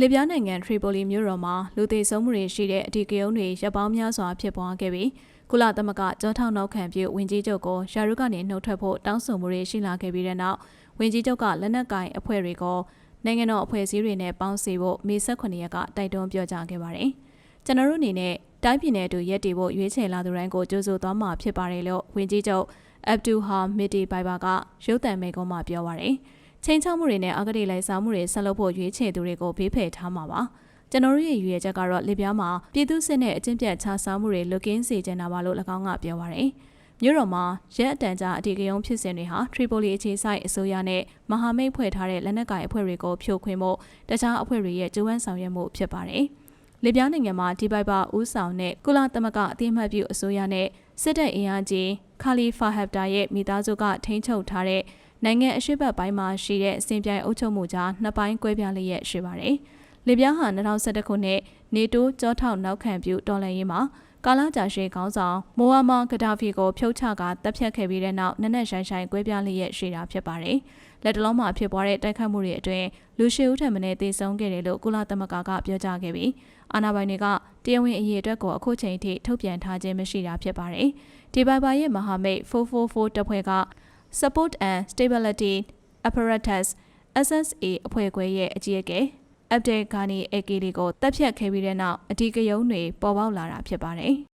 လစ်ဗျားနိုင်ငံထရီပိုလီမြို့တော်မှာလူသေဆုံးမှုတွေရှိတဲ့အဓိကရုဏ်းတွေရပ်ပေါင်းများစွာဖြစ်ပွားခဲ့ပြီးကုလသမဂ္ဂကြောထောက်နောက်ခံပြုဝင်ကြီးချုပ်ကိုယာရုကနေနှုတ်ထွက်ဖို့တောင်းဆိုမှုတွေရှိလာခဲ့ပြီးတဲ့နောက်ဝင်ကြီးချုပ်ကလက်နက်ကင်အဖွဲ့တွေကိုနိုင်ငံတော်အဖွဲ့အစည်းတွေနဲ့ပေါင်းစည်းဖို့မေ18ရက်ကတိုက်တွန်းပြောကြားခဲ့ပါတယ်။ကျွန်တော်တို့အနေနဲ့တိုင်းပြည်နယ်တူရက်တည်ဖို့ရွေးချယ်လာသူတိုင်းကိုကြိုးဆိုသွားမှာဖြစ်ပါတယ်လို့ဝင်ကြီးချုပ်အဗ်ဒူဟာမီတီဘိုင်ဘာကရုပ်သံမိန့်ခွန်းမှာပြောပါတယ်။ ချိန်ချောက်မှုတွေနဲ့အဂတိလိုက်စားမှုတွေဆက်လုပ်ဖို့ရွေးချယ်သူတွေကိုဘေးဖယ်ထားမှာပါ။ကျွန်တော်တို့ရဲ့ရည်ရွယ်ချက်ကတော့လစ်ပြားမှာပြည်သူစစ်နဲ့အကျင့်ပြတ်ခြားစားမှုတွေလွတ်ကင်းစေချင်တာပါလို့၎င်းကပြောပါရယ်။မြို့တော်မှာရဲအတန်ကြားအတီကယုံဖြစ်စဉ်တွေဟာထရီပိုလီအခြေစိုက်အစိုးရနဲ့မဟာမိတ်ဖွဲ့ထားတဲ့လက်နက်ကိုင်အဖွဲ့တွေကိုဖြိုခွင်းဖို့တခြားအဖွဲ့တွေရဲ့ကြိုးပမ်းဆောင်ရွက်မှုဖြစ်ပါတယ်။လစ်ပြားနိုင်ငံမှာဒီဘိုက်ပါဦးဆောင်တဲ့ကုလသမဂ္ဂအသိအမှတ်ပြုအစိုးရနဲ့စစ်တပ်အင်အားကြီးခါလီဖာဟက်တာရဲ့မိသားစုကထိန်းချုပ်ထားတဲ့ နိုင်ငံအရှိတ်ဘက်ပိုင်းမှာရှိတဲ့စင်ပြိုင်အုပ်ချုပ်မှုကြားနှစ်ပိုင်းကွဲပြားလျက်ရှိပါတယ်။လစ်ပြားဟာ2011ခုနှစ်နေတိုးကြောထောက်နောက်ခံပြုတော်လှန်ရေးမှာကာလာကြာရှည်ခေါင်းဆောင်မိုဟာမဂဒါဖီကိုဖြုတ်ချကတပ်ဖြတ်ခဲ့ပြီးတဲ့နောက်နက်နက်ရှိုင်းရှိုင်းကွဲပြားလျက်ရှိတာဖြစ်ပါတယ်။လက်တလုံးမှာဖြစ်ပွားတဲ့တိုက်ခိုက်မှုတွေအတွင်းလူရှိဦးထံမှနေသေဆုံးခဲ့တယ်လို့ကုလသမဂ္ဂကပြောကြားခဲ့ပြီးအာဏာပိုင်တွေကတရားဝင်အရေးအတွက်ကိုအခုချိန်ထိထုတ်ပြန်ထားခြင်းမရှိတာဖြစ်ပါတယ်။ဒီဘိုင်ဘာရဲ့မဟာမိတ်444တပ်ဖွဲ့က Support and Stability Apparatus SSA အဖွဲ့ခွဲရဲ့အကြီးအကဲ Abdel Ghani Akili ကိုတပ်ဖြတ်ခဲ့ပြီးတဲ့နောက်အထူးကယုံတွေပေါ်ပေါက်လာတာဖြစ်ပါတယ်။